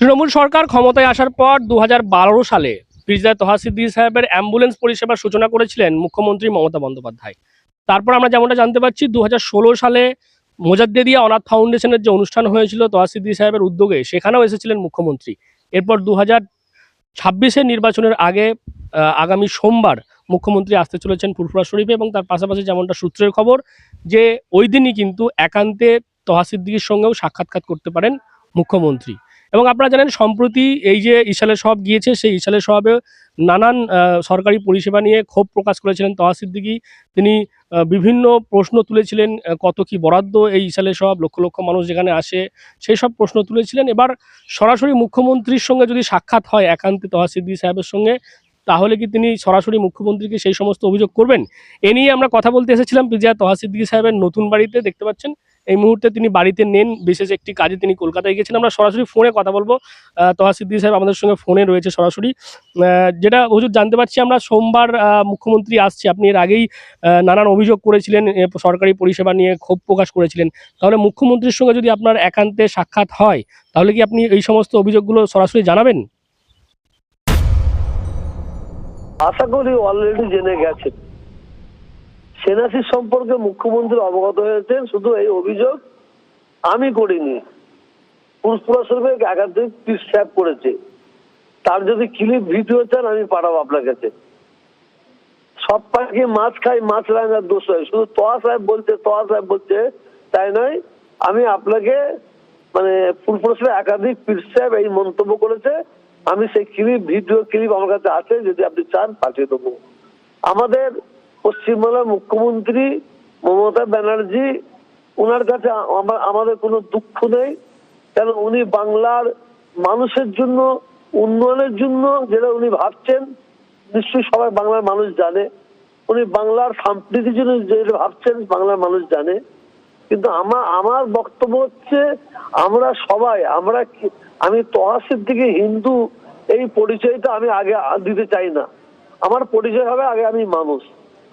তৃণমূল সরকার ক্ষমতায় আসার পর দু হাজার বারো সালে পীরজাদা তহা সিদ্দিকী সাহেবের অ্যাম্বুলেন্স পরিষেবার সূচনা করেছিলেন মুখ্যমন্ত্রী মমতা বন্দ্যোপাধ্যায়। তারপর আমরা যেমনটা জানতে পারছি দু হাজার ষোলো সালে মোজাদ্দেদিয়া অনাথ ফাউন্ডেশনের যে অনুষ্ঠান হয়েছিল তহা সিদ্দিকী সাহেবের উদ্যোগে, সেখানেও এসেছিলেন মুখ্যমন্ত্রী। এরপর দু হাজার ছাব্বিশের নির্বাচনের আগে আগামী সোমবার মুখ্যমন্ত্রী আসতে চলেছেন ফুরফুরা শরীফে এবং তার পাশাপাশি যেমনটা সূত্রের খবর যে ওই দিনই কিন্তু একান্তে তহা সিদ্দিকির সঙ্গেও সাক্ষাৎকার করতে পারেন মুখ্যমন্ত্রী। এবং আপনারা জানেন সম্প্রতি এই যে ইশালের সব গিয়েছে, সেই ইশালের সবে নানান সরকারি পরিষেবা নিয়ে ক্ষোভ প্রকাশ করেছিলেন তহা সিদ্দিকি। তিনি বিভিন্ন প্রশ্ন তুলেছিলেন কত কি বরাদ্দ এই ইশালের সব লক্ষ লক্ষ মানুষ যেখানে আসে, সেই সব প্রশ্ন তুলেছিলেন। এবার সরাসরি মুখ্যমন্ত্রীর সঙ্গে যদি সাক্ষাৎ হয় একান্তে তহা সিদ্দিকি সাহেবের সঙ্গে, তাহলে কি তিনি সরাসরি মুখ্যমন্ত্রীকে সেই সমস্ত অভিযোগ করবেন? এ নিয়ে আমরা কথা বলতে এসেছিলাম পিজিয়া তহা সিদ্দিকি সাহেবের নতুন বাড়িতে, দেখতে পাচ্ছেন। এই মুহূর্তে তিনি বাড়িতে নেন, বিশেষ একটি কাজে তিনি কলকাতায় গেছেন আমরা সরাসরি ফোনে কথা বলব। তহা সিদ্দিকি সাহেব আমাদের সঙ্গে ফোনে রয়েছে সরাসরি। যেটা হুজুর জানতে পারছি আমরা সোমবার মুখ্যমন্ত্রী আসছে। আপনি এর আগেই নানান অভিযোগ করেছিলেন সরকারি পরিষেবা নিয়ে ক্ষোভ প্রকাশ করেছিলেন। তাহলে মুখ্যমন্ত্রীর সঙ্গে যদি আপনার একান্তে সাক্ষাৎ হয়, তাহলে কি আপনি এই সমস্ত অভিযোগগুলো সরাসরি জানাবেন? আশা করি অলরেডি জেনে গেছেন। সেনাসি সম্পর্কে মুখ্যমন্ত্রী অবগত হয়েছেন, শুধু এই অভিযোগ আমি করিনি। পুরস্পুরা শরীফে একাধিক পিসফ্যাপ করেছে। তার যদি ক্লিপ ভিডিও চান, আমি পাঠাবো আপনার কাছে। সব পাখি মাছ খাই মাছ রাঙার দোষ হয়। শুধু তোয়া সাহেব বলছে, তোয়া সাহেব বলছে, তাই নয়, আমি আপনাকে মানে ফুলপুরসের একাধিক পীর সাহেব এই মন্তব্য করেছে। আমি সেই ক্লিপ ভিডিও ক্লিপ আমার কাছে আছে, যদি আপনি চান, পাঠিয়ে দেবো। আমাদের পশ্চিমবাংলার মুখ্যমন্ত্রী মমতা ব্যানার্জি ওনার কাছে আমা- আমাদের কোনো দুঃখ নেই। কেন উনি বাংলার মানুষের জন্য, উন্নয়নের জন্য যেটা উনি ভাবছেন, নিশ্চয়ই সবাই বাংলার মানুষ জানে। উনি বাংলার সম্প্রীতির জন্য যেটা ভাবছেন, বাংলার মানুষ জানে। কিন্তু আমার আমার বক্তব্য হচ্ছে, আমরা সবাই, আমরা আমি তহাসের দিকে হিন্দু, এই পরিচয়টা আমি আগে দিতে চাই না। আমার পরিচয় হবে আগে আমি মানুষ।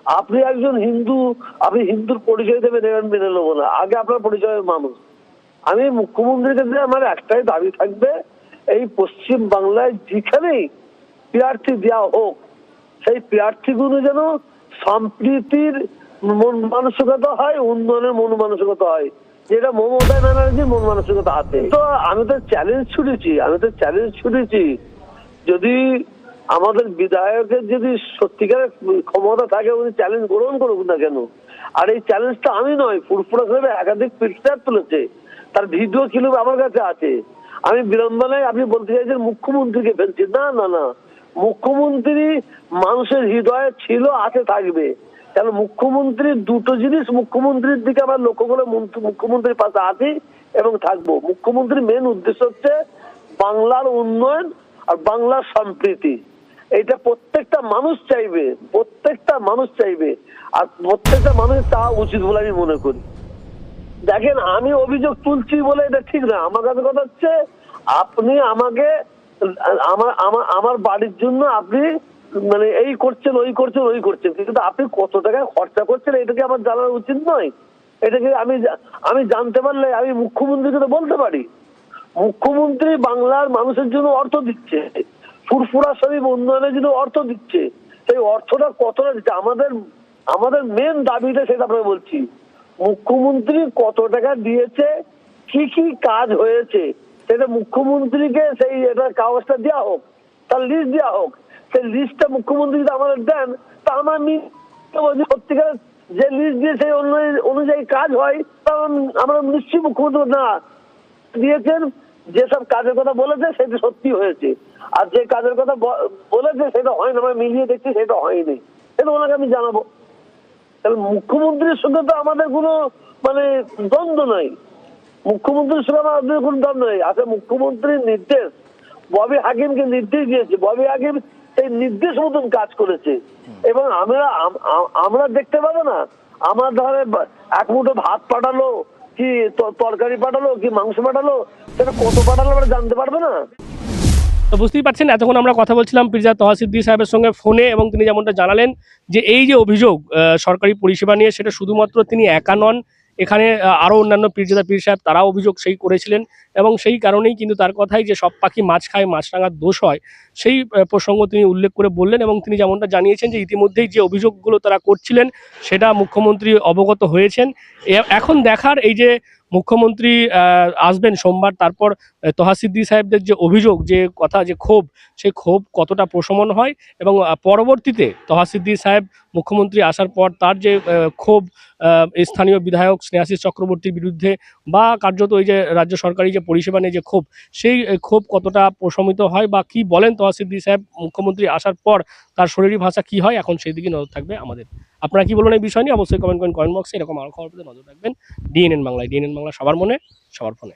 আপনি একজন হিন্দু, আপনি হিন্দুর পরিচয় দেবেন, এবার মেনে নেব না। আগে আপনার পরিচয় মানুষ। আমি মুখ্যমন্ত্রীর কাছে আমার একটাই দাবি থাকবে, এই পশ্চিম বাংলায় যেখানেই প্রার্থী দেওয়া হোক, সেই প্রার্থীগুলো যেন সম্প্রীতির মন মানসিকতা হয়, উন্নয়নের মন মানসিকতা হয়। যেটা মমতা ব্যানার্জির মন মানসিকতা আছে। তো আমি তো চ্যালেঞ্জ ছুটেছি আমি তো চ্যালেঞ্জ ছুটেছি যদি আমাদের বিধায়কের যদি সত্যিকারের ক্ষমতা থাকে, উনি চ্যালেঞ্জ গ্রহণ করুক না কেন? আর এই চ্যালেঞ্জটা আমি নয়, ফুরফুরা হিসেবে একাধিক পিকচার তুলেছে। তার ভিডিও ক্লিপ আমার কাছে আছে। আমি বিড়ম্বনায় আপনি বলতে চাইছেন মুখ্যমন্ত্রীকে ফেলছি? না না না। মুখ্যমন্ত্রী মানুষের হৃদয়ে ছিল, আছে, থাকবে। কেন মুখ্যমন্ত্রী দুটো জিনিস, মুখ্যমন্ত্রীর দিকে আমার লক্ষ্য করে মন্ত্রী- মুখ্যমন্ত্রীর পাশে আছি এবং থাকব। মুখ্যমন্ত্রীর মেন উদ্দেশ্য হচ্ছে বাংলার উন্নয়ন আর বাংলার সম্প্রীতি। মানুষ চাইবে, প্রত্যেকটা মানুষ চাইবে, আর প্রত্যেকটা মানুষ তা উচিত বলে আমি মনে করি। দেখেন, আমি অভিযোগ তুলছি বলে এটা ঠিক না। আমার কাছে কথা হচ্ছে, আপনি আমাকে, আমার আমার বাড়ির জন্য আপনি মানে এই করছেন, ওই করছেন ওই করছেন। কিন্তু আপনি কত টাকা খরচা করছেন এটাকে আমার জানা উচিত নয়? এটাকে আমি আমি জানতে পারলে আমি মুখ্যমন্ত্রীকে তো বলতে পারি? মুখ্যমন্ত্রী বাংলার মানুষের জন্য অর্থ দিচ্ছে। ফুরফুরা শরীফ উন্নয়নের জন্য অর্থ দিচ্ছে। সেই অর্থটা কতটা দিচ্ছে? আমাদের আমাদের মেন দাবিটা সেটা আপনাকে বলছি। মুখ্যমন্ত্রী কত টাকা দিয়েছে? কি কি কাজ হয়েছে? সেটা মুখ্যমন্ত্রীকে সেই এটা কাগজটা দেওয়া হোক, তার লিস্ট দেওয়া হোক। সেই লিস্টটা মুখ্যমন্ত্রী যদি আমাদের দেন, তা আমার সত্যিকার যে লিস্ট দিয়ে সেই অনুযায়ী কাজ হয়, তা আমরা নিশ্চয়ই মুখ্যমন্ত্রী না, দিয়েছেন। যেসব কাজের কথা বলেছে, সেটা সত্যি হয়েছে। আর যে কাজের কথা বলেছে, সেটা হয়নি। আমরা মিলিয়ে দেখছি, সেটা হয়নি। সেটা ওনাকে আমি জানাব। তাহলে মুখ্যমন্ত্রীর সঙ্গে তো আমাদের কোনো মানে দ্বন্দ্ব নাই। মুখ্যমন্ত্রীর সঙ্গে আমাদের কোনো দ্বন্দ্ব নেই। আচ্ছা মুখ্যমন্ত্রীর নির্দেশ, ববি হাকিমকে নির্দেশ দিয়েছে। ববি হাকিম সেই নির্দেশ মতন কাজ করেছে। এবং আমরা, আম- আম- আমরা দেখতে পাবো না। আমার ধরে এক মুঠো ভাত পাঠালো কি তরকারি পাঠালো, কি মাংস পাঠালো? সেটা কত পাঠালো আমরা জানতে পারবে না। তো বুঝতেই পারছেন, এতক্ষণ আমরা কথা বলছিলাম পিরজা তহাসিদ্দি সাহেবের সঙ্গে ফোনে এবং তিনি যেমনটা জানালেন যে এই যে অভিযোগ সরকারি পরিষেবা নিয়ে, সেটা শুধুমাত্র তিনি একা নন এখানে আরও অন্যান্য পীরজাদা পীর সাহেব তারাও অভিযোগ সেই করেছিলেন এবং সেই কারণেই কিন্তু তার কথাই যে সব পাখি মাছ খায় মাছরাঙার দোষ হয়, সেই প্রসঙ্গ তিনি উল্লেখ করে বললেন এবং তিনি যেমনটা জানিয়েছেন যে ইতিমধ্যেই যে অভিযোগগুলো তারা করছিলেন সেটা মুখ্যমন্ত্রী অবগত হয়েছেন। এখন দেখার এই যে মুখ্যমন্ত্রী আসবেন সোমবার, তারপর তহাসিদ্দি সাহেবদের যে অভিযোগ, যে কথা, যে ক্ষোভ সেই ক্ষোভ কতটা প্রশমন হয় এবং পরবর্তীতে তহাসিদ্দি সাহেব মুখ্যমন্ত্রী আসার পর তার যে ক্ষোভ স্থানীয় বিধায়ক স্নেহাশিস চক্রবর্তীর বিরুদ্ধে বা কার্যত ওই যে রাজ্য সরকারি যে পরিষেবা নিয়ে যে ক্ষোভ, সেই ক্ষোভ কতটা প্রশমিত হয় বা কি বলেন তহাসিদ্দি সাহেব মুখ্যমন্ত্রী আসার পর তার শরীরী ভাষা কি হয়? এখন সেই দিকে নজর থাকবে আমাদের আপনারা কি বলবেন এই বিষয় নিয়ে? অবশ্যই কমেন্ট করেন কমেন্ট বক্সে। এরকম আরও খবর পেতে নজর রাখবেন। ডিএনএন বাংলায়। ডিএনএন বাংলা সবার মনে, সবার ফোনে।